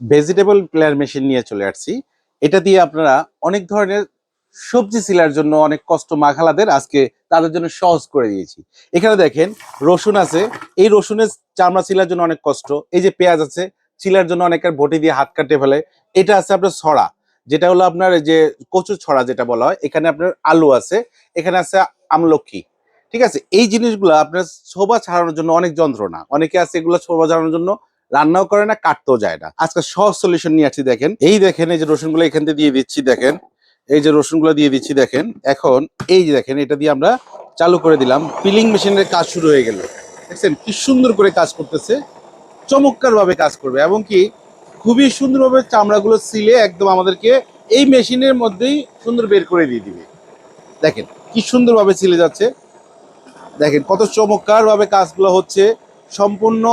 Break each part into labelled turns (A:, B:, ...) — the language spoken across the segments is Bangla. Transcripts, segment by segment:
A: ভেজিটেবল প্লেয়ার মেশিন নিয়ে চলে আসছি। এটা দিয়ে আপনারা অনেক ধরনের সবজি সিলার জন্য অনেক কষ্ট মাখালাদের আজকে তাদের জন্য সহজ করে দিয়েছি। এখানে দেখেন, রসুন আছে। এই রসুনের চামড়া সিলার জন্য অনেক কষ্ট। এই যে পেঁয়াজ আছে চিলার জন্য অনেকের বটি দিয়ে হাত কাটে ফেলে। এটা আছে আপনার ছড়া। যেটা হলো আপনার যে কচুর ছড়া যেটা বলা হয়, এখানে আপনার আলু আছে, এখানে আছে আমলক্ষী ঠিক আছে? এই জিনিসগুলো আপনার শোভা ছাড়ানোর জন্য অনেক যন্ত্রণা। অনেকে আছে এগুলো শোভা ছাড়ানোর জন্য রান্নাও করে না, কাটতেও যায় না। আজকে সহজ সলিউশন নিয়ে আসছি দেখেন। এই দেখেন, এই যে রসুনগুলো এখান থেকে দিয়ে দিচ্ছি, দেখেন। এই যে রসুনগুলো দিয়ে দিচ্ছি, দেখেন। এখন এই যে দেখেন, এটা দিয়ে আমরা চালু করে দিলাম। পিলিং মেশিনের কাজ শুরু হয়ে গেল। দেখছেন, কি সুন্দর করে কাজ করতেছে। চমৎকার ভাবে কাজ করবে, এবং কি খুবই সুন্দরভাবে চামড়াগুলো সিলে একদম আমাদেরকে এই মেশিনের মধ্যেই সুন্দর বের করে দিয়ে দিবে। দেখেন, কি সুন্দরভাবে সিলে যাচ্ছে। দেখেন, কত চমৎকার ভাবে কাজগুলো হচ্ছে। সম্পূর্ণ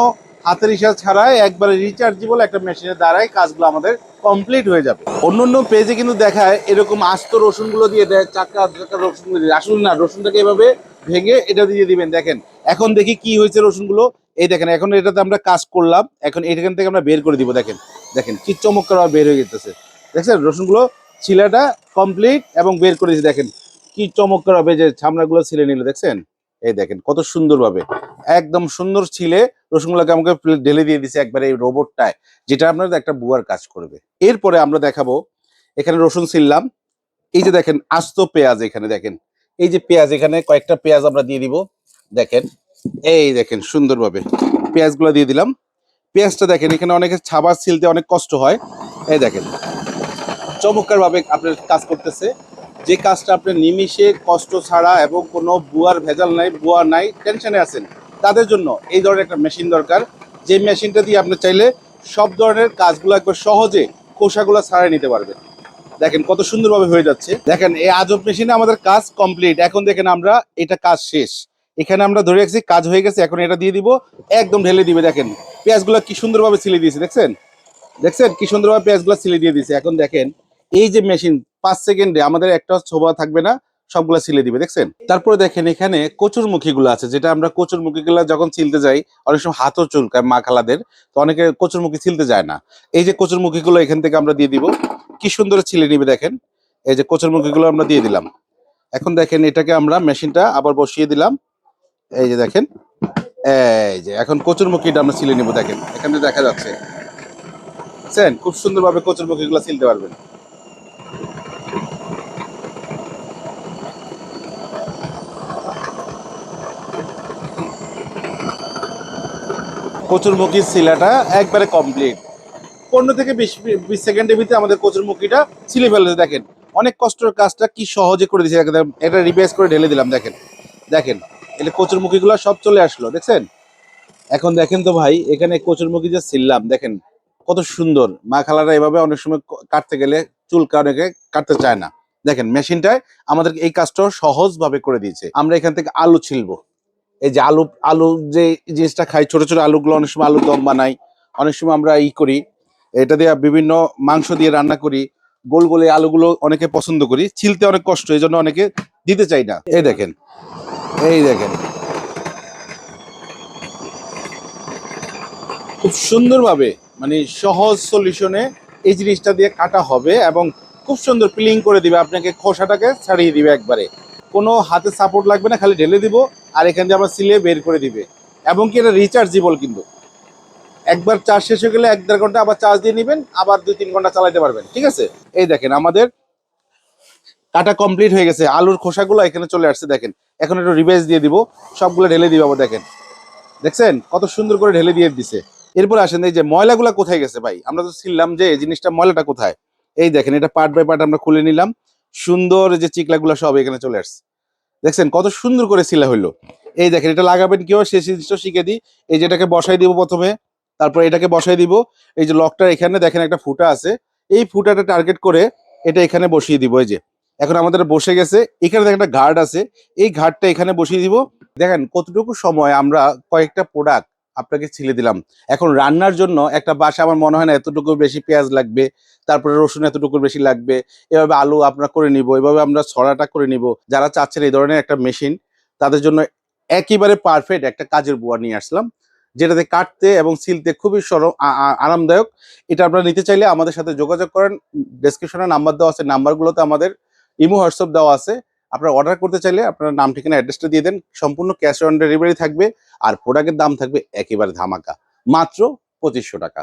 A: হাতের ইশারা ছাড়াই একবারে রিচার্জেবল একটা মেশিনের দ্বারাই কাজগুলো আমাদের কমপ্লিট হয়ে যাবে। অন্য অন্য পেজে কিন্তু দেখায় এরকম আস্ত রসুনগুলো দিয়ে দেয়, চাকা চাকা রসুন আসুন না, রসুনটাকে এভাবে ভেঙে এটা দিয়ে দিবেন, দেখেন। এখন দেখি কি হয়েছে রসুনগুলো। এই দেখেন, এখন এটাতে আমরা কাজ করলাম। এখন এখান থেকে আমরা বের করে দিব, দেখেন। দেখেন, কি চমৎকার ভাবে বের হয়ে যেতেছে দেখছেন, রসুনগুলো ছিলাটা কমপ্লিট এবং বের করে দেখেন। কি চমৎকার হবে যে ছামড়াগুলো ছিলে নিল, দেখছেন? এই দেখেন, কত সুন্দরভাবে। একদম সুন্দর ছিলে রসুনগুলোকে আমাকে ঢেলে দিয়ে দিছে একবারে এই রোবটটায় যেটা আপনার একটা বুয়ার কাজ করবে। এরপরে আমরা দেখাবো, এখানে রসুন ছিললাম এই যে দেখেন, আস্ত পেঁয়াজ এখানে দেখেন। এই যে পেঁয়াজ, এখানে কয়েকটা পেঁয়াজ আমরা দিয়ে দিব। দেখেন, এই দেখেন সুন্দরভাবে পেঁয়াজগুলো দিয়ে দিলাম। পেঁয়াজটা দেখেন, এখানে অনেকে ছাবার ছিলতে অনেক কষ্ট হয়। এই দেখেন চমৎকার ভাবে আপনার কাজ করতেছে। যে কাজটা আপনি নিমিষে, কষ্ট ছাড়া এবং কোনো বুয়ার ভেজাল নাই, বুয়া নাই, টেনশনে আছেন, তাদের জন্য এই ধরনের একটা মেশিন দরকার। যে মেশিনটা দিয়ে আপনি চাইলে সব ধরনের কাজগুলো একবার সহজে খোসাগুলো ছাড়াই নিতে পারবেন। দেখেন কত সুন্দরভাবে হয়ে যাচ্ছে। দেখেন, এই আজব মেশিনে আমাদের কাজ কমপ্লিট। এখন দেখেন আমরা, এটা কাজ শেষ। এখানে আমরা ধরে রাখছি, কাজ হয়ে গেছে, এখন এটা দিয়ে দিব, একদম ঢেলে দিবে। দেখেন, পেঁয়াজগুলো কি সুন্দরভাবে ছিলে দিয়েছে, দেখছেন? দেখছেন কি সুন্দরভাবে পেঁয়াজগুলো ছিলে দিয়ে দিয়েছে। এখন দেখেন, এই যে মেশিন পাঁচ সেকেন্ডে আমাদের একটা ছোবা থাকবে না, সবগুলা ছিলে দিবে, দেখছেন? তারপরে দেখেন এখানে কচুর মুখীগুলো আছে, যেটা আমরা কচুর মুখীগুলো যখন ছিলতে যাই, অনেক সময় হাতও চুলকায় মা খালাদের, তো অনেকে কচুর মুখী ছিলতে যায় না। এই যে কচুর মুখীগুলো এখান থেকে আমরা দিয়ে দিব, কি সুন্দর ছিলে নিবে দেখেন, এই যে কচুর মুখীগুলো আমরা দিয়ে দিলাম। এখন দেখেন এটাকে আমরা মেশিনটা আবার বসিয়ে দিলাম, এই যে দেখেন, এই যে এখন কচুর মুখীটা আমরা ছিলে নিব, দেখেন, এখানে দেখা যাচ্ছে। বুঝছেন খুব সুন্দরভাবে কচুর মুখীগুলো ছিলতে পারবেন। কচুরমুখীর শিলাটা একবারে কমপ্লিট পনেরো থেকে বিশ বিশ সেকেন্ডের ভিতরে আমাদের কচুরমুখীটা ছিলে ফেলেছে, দেখেন। অনেক কষ্টের কাজটা কি সহজে করে দিয়েছে এটা রিভাইজ করে ঢেলে দিলাম, দেখেন। দেখেন এলে কচুরমুখীগুলো সব চলে আসলো, দেখছেন? এখন দেখেন তো ভাই, এখানে কচুরমুখী যে ছিললাম দেখেন, কত সুন্দর। মা খালারা এভাবে অনেক সময় কাটতে গেলে চুল অনেকে কাটতে চায় না। দেখেন, মেশিনটায় আমাদের এই কাজটাও সহজ ভাবে করে দিয়েছে। আমরা এখান থেকে আলু ছিলবো। এই যে আলু আলু যে জিনিসটা খাই, ছোট ছোট আলুগুলো অনেক সময় আলুর দম বানাই, অনেক সময় আমরা ই করি, এটা দিয়ে বিভিন্ন মাংস দিয়ে রান্না করি, গোল গোল আলুগুলো অনেকে পছন্দ করি, ছিলতে অনেক কষ্ট এই জন্য অনেকে দিতে চাই না। এই দেখেন এই দেখেন। খুব সুন্দরভাবে মানে সহজ সলিউশনে এই জিনিসটা দিয়ে কাটা হবে এবং খুব সুন্দর পিলিং করে দিবে, আপনাকে খোসাটাকে ছাড়িয়ে দিবে একবারে। কোনো হাতে সাপোর্ট লাগবে না, খালি ঢেলে দিব আর এখান দিয়ে আমরা সিলে বের করে দিবে। এবং কি এটা রিচার্জেবল কিন্তু। একবার চার্জ শেষ হয়ে গেলে এক দেড় ঘণ্টা আবার চার্জ দিয়ে নেবেন, আবার দুই তিন ঘণ্টা চালাতে পারবেন, ঠিক আছে? এই দেখেন আমাদের কাটা কমপ্লিট হয়ে গেছে। আলুর খোসাগুলো এখানে চলে আসছে, দেখেন। এখন একটু রিভাইজ দিয়ে দিব, সবগুলো ঢেলে দিব আবার, দেখেন। দেখছেন? কত সুন্দর করে ঢেলে দিয়ে দিছে। এরপর আসেন, এই যে ময়লাগুলা কোথায় গেছে ভাই? আমরা তো ছিলাম যে এই জিনিসটা ময়লাটা কোথায়? এই দেখেন, এটা পার্ট বাই পার্ট আমরা খুলে নিলাম। সুন্দর যে চিকলাগুলো সব এখানে চলে আসছে। দেখছেন কত সুন্দর করে সিলা হইল। এই দেখেন, এটা লাগাবেন কেউ সে জিনিসটা শিখে দিই। এই যে এটাকে বসাই দিব প্রথমে, তারপর এটাকে বসাই দিব। এই যে লকটা এখানে দেখেন একটা ফুটা আছে। এই ফুটাটা টার্গেট করে এটা এখানে বসিয়ে দিব। এই যে, এখন আমাদের বসে গেছে। এখানে দেখেন একটা ঘাট আছে। এই ঘাটটা এখানে বসিয়ে দিব। দেখেন কতটুকু সময় আমরা কয়েকটা প্রোডাক্ট আপনাকে ছিলে দিলাম। এখন রান্নার জন্য একটা বাসা আমার মনে হয় না এতটুকু বেশি পেঁয়াজ লাগবে, তারপরে রসুন এতটুকু বেশি লাগবে, এভাবে আলু আমরা করে নিব, এভাবে আমরা ছড়াটা করে নিব। যারা চাচ্ছেন এই ধরনের একটা মেশিন, তাদের জন্য একেবারে পারফেক্ট একটা কাজের বুয়া নিয়ে আসলাম, যেটাতে কাটতে এবং সিলতে খুবই সরম আরামদায়ক। এটা আপনারা নিতে চাইলে আমাদের সাথে যোগাযোগ করেন ডেসক্রিপশনে নাম্বার দেওয়া আছে নাম্বারগুলোতে আমাদের ইমো হোয়াটসঅ্যাপ দেওয়া আছে। আপনারা অর্ডার করতে চাইলে আপনার নাম, ঠিকানা অ্যাড্রেসটা দিয়ে দেন। সম্পূর্ণ ক্যাশ অন ডেলিভারি থাকবে আর প্রোডাক্টের দাম থাকবে একেবারে ধামাকা। মাত্র পঁচিশশো টাকা।